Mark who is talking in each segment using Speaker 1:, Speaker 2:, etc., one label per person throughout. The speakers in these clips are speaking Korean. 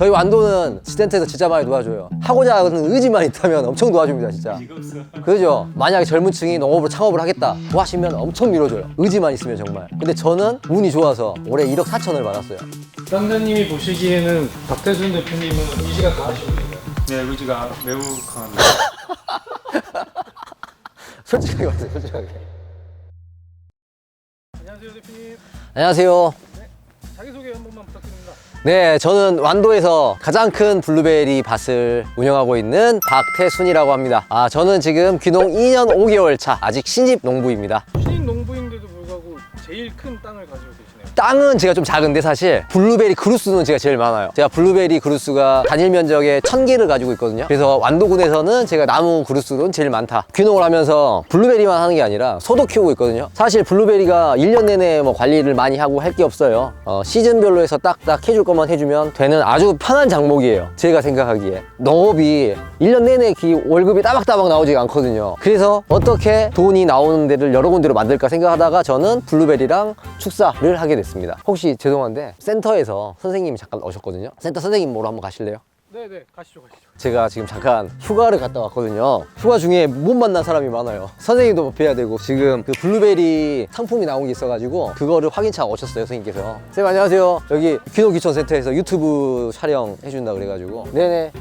Speaker 1: 저희 완도는 지센터에서 진짜 많이 도와줘요. 하고자 하는 의지만 있다면 엄청 도와줍니다, 진짜. 그죠? 만약에 젊은 층이 농업으로 창업을 하겠다 고 하시면 엄청 밀어줘요. 의지만 있으면 정말. 근데 저는 운이 좋아서 올해 1억 4천을 받았어요.
Speaker 2: 부장님이 보시기에는 박태순 대표님은 의지가 강하신 분인가요?
Speaker 3: 네, 의지가 매우 강합니다.
Speaker 1: 솔직하게 말해요, 솔직하게.
Speaker 2: 안녕하세요 대표님.
Speaker 1: 안녕하세요.
Speaker 2: 자기소개 한 번만 부탁드립니다.
Speaker 1: 네, 저는 완도에서 가장 큰 블루베리 밭을 운영하고 있는 박태순이라고 합니다. 아, 저는 지금 귀농 2년 5개월 차, 아직 신입 농부입니다.
Speaker 2: 신입 농부인데도 불구하고 제일 큰 땅을 가지고.
Speaker 1: 땅은 제가 좀 작은데 사실 블루베리 그루스는 제가 제일 많아요. 제가 블루베리 그루스가 단일 면적의 천 개를 가지고 있거든요. 그래서 완도군에서는 제가 나무 그루스는 제일 많다. 귀농을 하면서 블루베리만 하는 게 아니라 소도 키우고 있거든요. 사실 블루베리가 1년 내내 뭐 관리를 많이 하고 할 게 없어요. 어, 시즌별로 해서 딱딱 해줄 것만 해주면 되는 아주 편한 작목이에요. 제가 생각하기에. 농업이 1년 내내 그 월급이 따박따박 나오지가 않거든요. 그래서 어떻게 돈이 나오는 데를 여러 군데로 만들까 생각하다가 저는 블루베리랑 축사를 하게 됐 습니다. 혹시 죄송한데 센터에서 선생님이 잠깐 오셨거든요. 센터 선생님 뭐로 한번 가실래요?
Speaker 2: 네네 가시죠 가시죠.
Speaker 1: 제가 지금 잠깐 휴가를 갔다 왔거든요. 휴가 중에 못 만난 사람이 많아요. 선생님도 뵈야 되고 지금 그 블루베리 상품이 나온 게 있어가지고 그거를 확인차 오셨어요 선생님께서. 선생님 안녕하세요. 여기 귀농귀촌센터에서 유튜브 촬영 해준다 그래가지고 네네.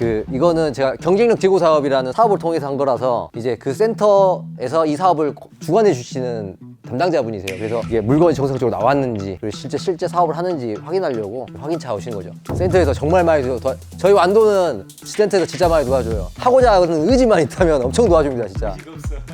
Speaker 1: 그 이거는 제가 경쟁력 제고 사업이라는 사업을 통해서 한 거라서 이제 그 센터에서 이 사업을 주관해 주시는 담당자분이세요. 그래서 이게 물건이 정상적으로 나왔는지 그리고 실제 실제 사업을 하는지 확인하려고 확인차 오신 거죠. 센터에서 정말 많이 도 도와, 저희 완도는 센터에서 진짜 많이 도와줘요. 하고자 하는 의지만 있다면 엄청 도와줍니다, 진짜.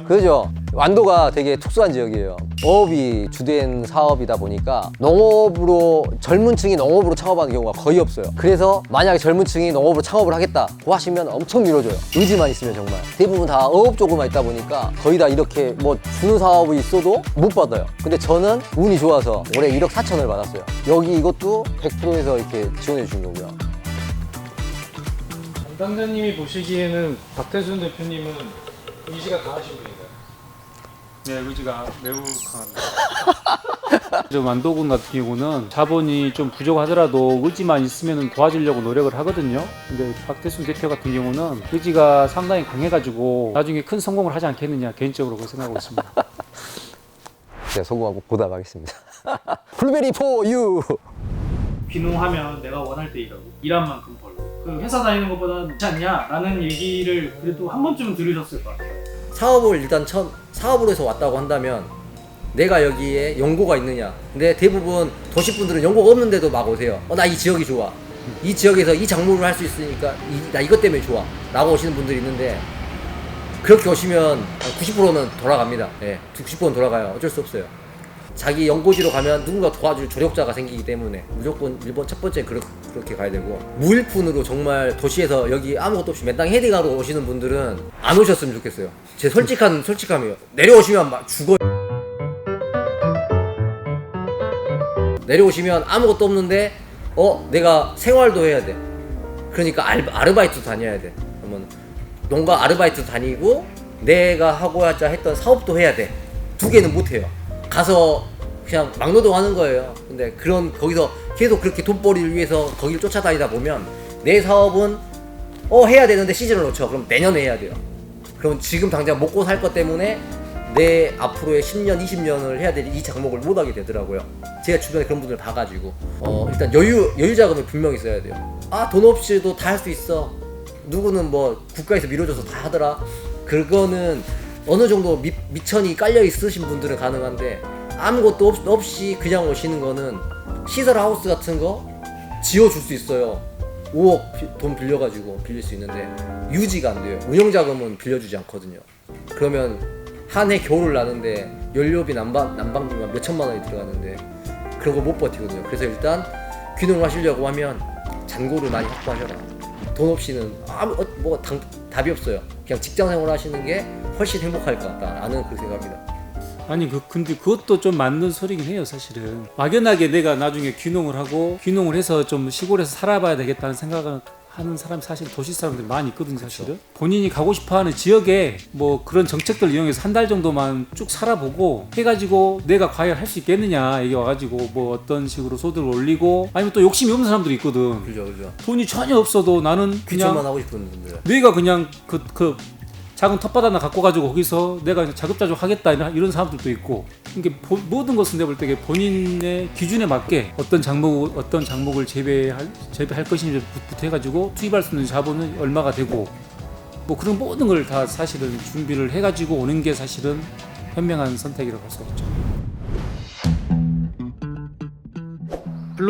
Speaker 1: 그죠? 완도가 되게 특수한 지역이에요. 어업이 주된 사업이다 보니까 농업으로 젊은 층이 농업으로 창업하는 경우가 거의 없어요. 그래서 만약에 젊은 층이 농업으로 창업을 하겠다 고 하시면 엄청 밀어줘요. 의지만 있으면 정말. 대부분 다 어업 쪽으로만 있다 보니까 거의 다 이렇게 뭐 주는 사업이 있어도 못 받아요. 근데 저는 운이 좋아서 올해 1억 4천을 받았어요. 여기 이것도 100%에서 이렇게 지원해 주신 거고요.
Speaker 2: 담당자님이 보시기에는 박태순 대표님은 의지가 강하신 분인가요?
Speaker 3: 네, 의지가 매우 강합니다. 저 완도군 같은 경우는 자본이 좀 부족하더라도 의지만 있으면 도와주려고 노력을 하거든요. 근데 박태순 대표 같은 경우는 의지가 상당히 강해가지고 나중에 큰 성공을 하지 않겠느냐 개인적으로 그렇게 생각하고 있습니다.
Speaker 1: 제가 성공하고 보답하겠습니다. 블루베리 포 유.
Speaker 4: 귀농하면 내가 원할 때 일하고 일한 만큼 벌고 그 회사 다니는 것보다 낫지 않냐? 라는 얘기를 그래도 한 번쯤은 들으셨을 것 같아요.
Speaker 1: 사업을 일단 첫 사업으로 해서 왔다고 한다면 내가 여기에 연고가 있느냐. 근데 대부분 도시분들은 연고가 없는데도 막 오세요. 어, 나 이 지역이 좋아. 이 지역에서 이 작물을 할 수 있으니까 이, 나 이것 때문에 좋아. 라고 오시는 분들이 있는데 그렇게 오시면 90%는 돌아갑니다. 예, 90%는 돌아가요. 어쩔 수 없어요. 자기 연고지로 가면 누군가 도와줄 조력자가 생기기 때문에 무조건 1번 첫 번째 그렇, 그렇게 가야 되고 무일푼으로 정말 도시에서 여기 아무것도 없이 맨땅 헤딩하러 오시는 분들은 안 오셨으면 좋겠어요. 제 솔직한 솔직함이에요. 내려오시면 막 죽어요 내려오시면 아무것도 없는데 어 내가 생활도 해야 돼. 그러니까 알, 아르바이트 다녀야 돼. 그러면 농가 아르바이트 다니고 내가 하고자 했던 사업도 해야 돼. 두 개는 못 해요. 가서 그냥 막노동 하는 거예요. 근데 그런 거기서 계속 그렇게 돈벌이를 위해서 거기를 쫓아다니다 보면 내 사업은 어 해야 되는데 시즌을 놓쳐 그럼 내년에 해야 돼요 그럼 지금 당장 먹고 살 것 때문에 내 앞으로의 10년, 20년을 해야 될 이 작목을 못 하게 되더라고요. 제가 주변에 그런 분들 봐가지고 어 일단 여유 여유 자금이 분명히 있어야 돼요. 아 돈 없이도 다 할 수 있어. 누구는 뭐 국가에서 밀어줘서 다 하더라. 그거는 어느 정도 미, 미천이 깔려 있으신 분들은 가능한데 아무것도 없, 없이 그냥 오시는 거는 시설 하우스 같은 거 지어줄 수 있어요. 5억 비- 돈 빌려가지고 빌릴 수 있는데 유지가 안 돼요. 운영자금은 빌려주지 않거든요. 그러면 한 해 겨울을 나는데 연료비 난방 난방비만 몇 천만 원이 들어가는데 그런 거 못 버티거든요. 그래서 일단 귀농을 하시려고 하면 잔고를 많이 확보하셔라. 돈 없이는 아무 어, 뭐 당, 답이 없어요. 그냥 직장 생활 하시는 게 훨씬 행복할 것 같다. 나는 그렇게 생각합니다.
Speaker 3: 아니 그 근데 그것도 좀 맞는 소리긴 해요 사실은 막연하게 내가 나중에 귀농을 하고 귀농을 해서 좀 시골에서 살아봐야 되겠다는 생각을 하는 사람이 사실 도시 사람들이 많이 있거든요, 사실은. 본인이 가고 싶어하는 지역에 뭐 그런 정책들 이용해서 한 달 정도만 쭉 살아보고 해가지고 내가 과연 할 수 있겠느냐 이게 와가지고 뭐 어떤 식으로 소득을 올리고 아니면 또 욕심이 없는 사람들이 있거든.
Speaker 1: 그죠 그죠.
Speaker 3: 돈이 전혀 없어도 나는
Speaker 1: 귀천만
Speaker 3: 그냥
Speaker 1: 하고 싶은 분들.
Speaker 3: 내가 그냥 그, 그 작은 텃밭 하나 갖고 가지고 거기서 내가 자급자족 하겠다 이런, 사람들도 있고 이게 보- 모든 것은 내가 볼 때 본인의 기준에 맞게 어떤 작목 어떤 작목을 재배할 재배할 것인지부터 해가지고 투입할 수 있는 자본은 얼마가 되고 뭐 그런 모든 걸 다 사실은 준비를 해가지고 오는 게 사실은 현명한 선택이라고 할수 없죠.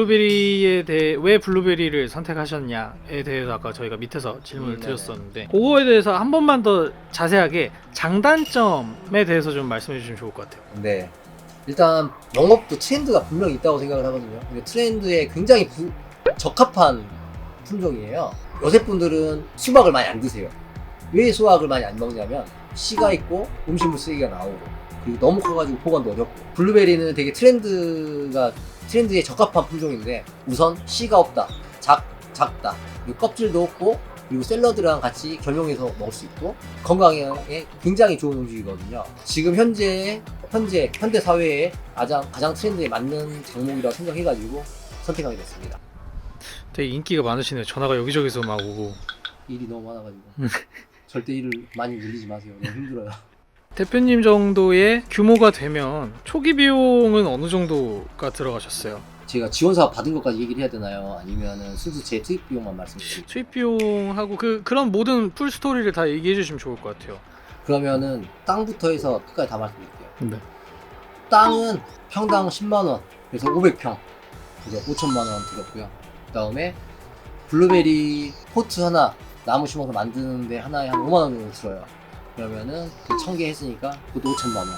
Speaker 4: 블루베리에 대해 왜 블루베리를 선택하셨냐에 대해서 아까 저희가 밑에서 질문을
Speaker 1: 음, 네네.
Speaker 4: 드렸었는데 그거에 대해서 한 번만 더 자세하게 장단점에 대해서 좀 말씀해 주시면 좋을 것 같아요.
Speaker 1: 네. 일단 영업도 트렌드가 분명히 있다고 생각을 하거든요. 근데 트렌드에 굉장히 부- 적합한 품종이에요. 요새 분들은 수박을 많이 안 드세요. 왜 수박을 많이 안 먹냐면 씨가 있고 음식물 쓰기가 나오고 그리고 너무 커가지고 보관도 어렵고 블루베리는 되게 트렌드가 트렌드에 적합한 품종인데 우선 씨가 없다, 작 작다, 그리고 껍질도 없고 그리고 샐러드랑 같이 겸용해서 먹을 수 있고 건강에 굉장히 좋은 음식이거든요. 지금 현재 현재 현대 사회에 가장 가장 트렌드에 맞는 작목이라고 생각해가지고 선택하게 됐습니다.
Speaker 4: 되게 인기가 많으시네요. 전화가 여기저기서 막 오고.
Speaker 1: 일이 너무 많아가지고 절대 일을 많이 늘리지 마세요. 너무 힘들어요.
Speaker 4: 대표님 정도의 규모가 되면 초기 비용은 어느 정도가 들어가셨어요?
Speaker 1: 제가 지원 사업 받은 것까지 얘기를 해야 되나요? 아니면은 순수 제 투입 비용만 말씀드릴게요.
Speaker 4: 수입 비용하고 그 그런 모든 풀 스토리를 다 얘기해 주시면 좋을 것 같아요.
Speaker 1: 그러면은 땅부터 해서 끝까지 다 말씀드릴게요.
Speaker 4: 네.
Speaker 1: 땅은 평당 10만 원, 그래서 500평, 그래서 5천만 원 들었고요. 그다음에 블루베리 포트 하나 나무 심어서 만드는데 하나에 한 5만 원 정도 들어요. 그러면은 그 1000개 했으니까 그것도 5천만 원.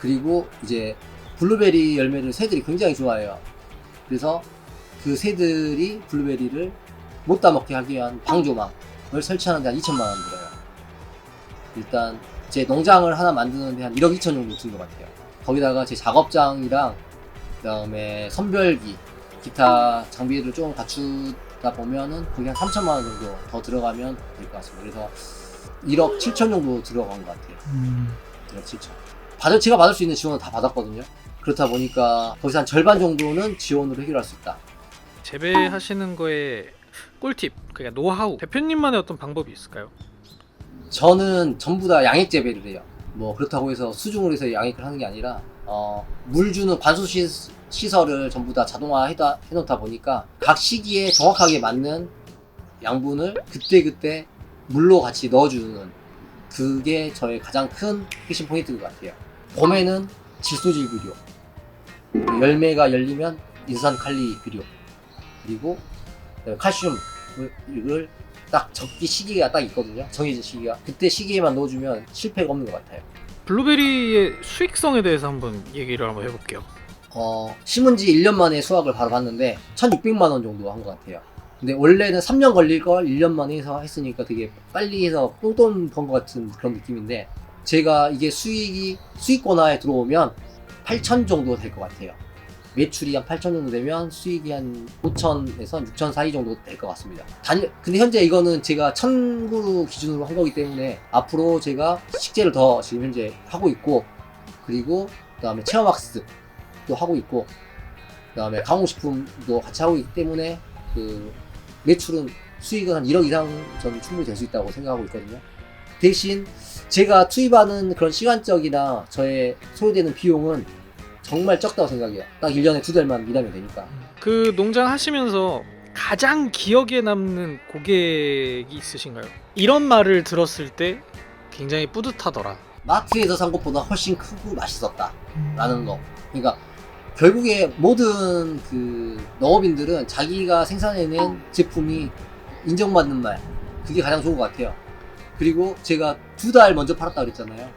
Speaker 1: 그리고 이제 블루베리 열매를 새들이 굉장히 좋아해요. 그래서 그 새들이 블루베리를 못 따먹게 하기 위한 방조망을 설치하는데 한 2천만 원 들어요. 일단 제 농장을 하나 만드는데 한 1억 2천 정도 든 것 같아요. 거기다가 제 작업장이랑 그다음에 선별기, 기타 장비를 조금 갖추다 보면은 그게 한 3천만 원 정도 더 들어가면 될 것 같습니다. 그래서 1억 7천 정도 들어간 것 같아요. 1억 7천. 받을 제가 받을 수 있는 지원은 다 받았거든요. 그렇다 보니까 거기서 한 절반 정도는 지원으로 해결할 수 있다.
Speaker 4: 재배하시는 거에 꿀팁, 그러니까 노하우. 대표님만의 어떤 방법이 있을까요?
Speaker 1: 저는 전부 다 양액 재배를 해요. 뭐 그렇다고 해서 수중으로 해서 양액을 하는 게 아니라 어, 물 주는 관수 시, 시설을 전부 다 자동화 해다, 해놓다 보니까 각 시기에 정확하게 맞는 양분을 그때그때 물로 같이 넣어주는 그게 저의 가장 큰 핵심 포인트인 것 같아요. 봄에는 질소질 비료, 열매가 열리면 인산 칼리 비료, 그리고 칼슘을 딱 적기 시기가 딱 있거든요. 정해진 시기가. 그때 시기에만 넣어주면 실패가 없는 것 같아요.
Speaker 4: 블루베리의 수익성에 대해서 한번 얘기를 한번 해볼게요.
Speaker 1: 어, 심은 지 1년 만에 수확을 바로 봤는데 1,600만 원 정도 한 것 같아요. 근데 원래는 3년 걸릴 걸 1년 만에 해서 했으니까 되게 빨리 해서 꽁돈 번 것 같은 그런 느낌인데 제가 이게 수익이 수익권화에 들어오면 8천 정도 될 것 같아요. 매출이 한 8천 정도 되면 수익이 한 5천에서 6천 사이 정도 될 것 같습니다. 단, 근데 현재 이거는 제가 천구 기준으로 한 거기 때문에 앞으로 제가 식재를 더 지금 현재 하고 있고 그리고 그 다음에 체험학습도 하고 있고 그 다음에 가공식품도 같이 하고 있기 때문에 그 매출은 수익은 한 1억 이상 저는 충분히 될 수 있다고 생각하고 있거든요. 대신 제가 투입하는 그런 시간적이나 저의 소요되는 비용은 정말 적다고 생각해요. 딱 1년에 두 달만 일하면 되니까.
Speaker 4: 그 농장 하시면서 가장 기억에 남는 고객이 있으신가요? 이런 말을 들었을 때 굉장히 뿌듯하더라.
Speaker 1: 마트에서 산 것보다 훨씬 크고 맛있었다. 라는 거. 그러니까 결국에 모든 그 농업인들은 자기가 생산해낸 제품이 인정받는 말. 그게 가장 좋은 것 같아요. 그리고 제가 두 달 먼저 팔았다 그랬잖아요.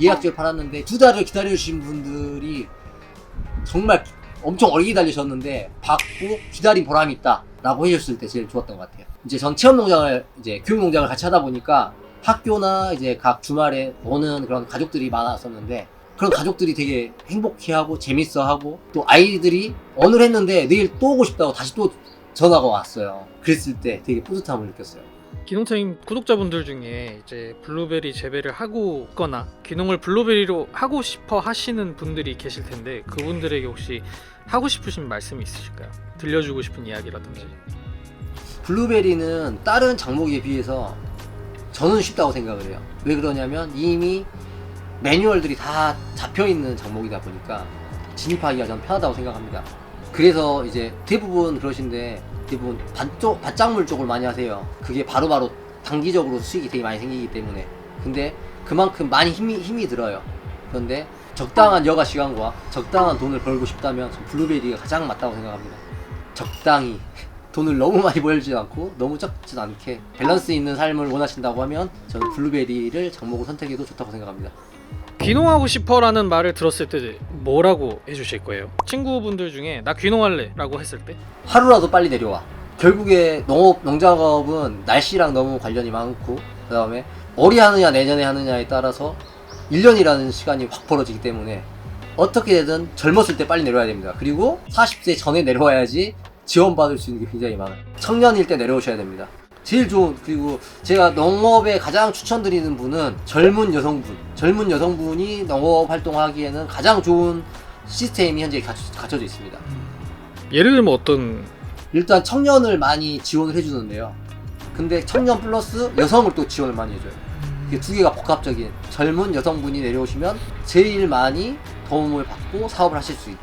Speaker 1: 예약제를 팔았는데 두 달을 기다려주신 분들이 정말 엄청 오래 기다리셨는데 받고 기다린 보람이 있다. 라고 해줬을 때 제일 좋았던 것 같아요. 이제 전 체험 농장을, 이제 교육 농장을 같이 하다 보니까 학교나 이제 각 주말에 오는 그런 가족들이 많았었는데 그런 가족들이 되게 행복해하고 재밌어하고 또 아이들이 오늘 했는데 내일 또 오고 싶다고 다시 또 전화가 왔어요. 그랬을 때 되게 뿌듯함을 느꼈어요.
Speaker 4: 기농차님 구독자분들 중에 이제 블루베리 재배를 하고 있거나 귀농을 블루베리로 하고 싶어 하시는 분들이 계실 텐데 그분들에게 혹시 하고 싶으신 말씀이 있으실까요? 들려주고 싶은 이야기라든지
Speaker 1: 블루베리는 다른 작목에 비해서 저는 쉽다고 생각을 해요. 왜 그러냐면 이미 매뉴얼들이 다 잡혀 있는 작목이다 보니까 진입하기가 저는 편하다고 생각합니다. 그래서 이제 대부분 그러신데 대부분 밭쪽, 밭작물 쪽을 많이 하세요. 그게 바로 바로 단기적으로 수익이 되게 많이 생기기 때문에. 근데 그만큼 많이 힘이, 힘이 들어요. 그런데 적당한 여가 시간과 적당한 돈을 벌고 싶다면 전 블루베리가 가장 맞다고 생각합니다. 적당히 돈을 너무 많이 벌지 않고 너무 적지 않게 밸런스 있는 삶을 원하신다고 하면 저는 블루베리를 작목으로 선택해도 좋다고 생각합니다.
Speaker 4: 귀농하고 싶어라는 말을 들었을 때 뭐라고 해주실 거예요? 친구분들 중에 나 귀농할래라고 했을 때
Speaker 1: 하루라도 빨리 내려와. 결국에 농업 농작업은 날씨랑 너무 관련이 많고 그다음에 올해 하느냐 내년에 하느냐에 따라서 1년이라는 시간이 확 벌어지기 때문에 어떻게 되든 젊었을 때 빨리 내려와야 됩니다. 그리고 40세 전에 내려와야지 지원받을 수 있는 게 굉장히 많아요. 청년일 때 내려오셔야 됩니다. 제일 좋은 그리고 제가 농업에 가장 추천드리는 분은 젊은 여성분, 젊은 여성분이 농업 활동하기에는 가장 좋은 시스템이 현재 갖춰, 갖춰 져 있습니다.
Speaker 4: 예를 들면 어떤
Speaker 1: 일단 청년을 많이 지원을 해주는데요. 근데 청년 플러스 여성을 또 지원을 많이 해줘요. 이게 두 개가 복합적인 젊은 여성분이 내려오시면 제일 많이 도움을 받고 사업을 하실 수 있,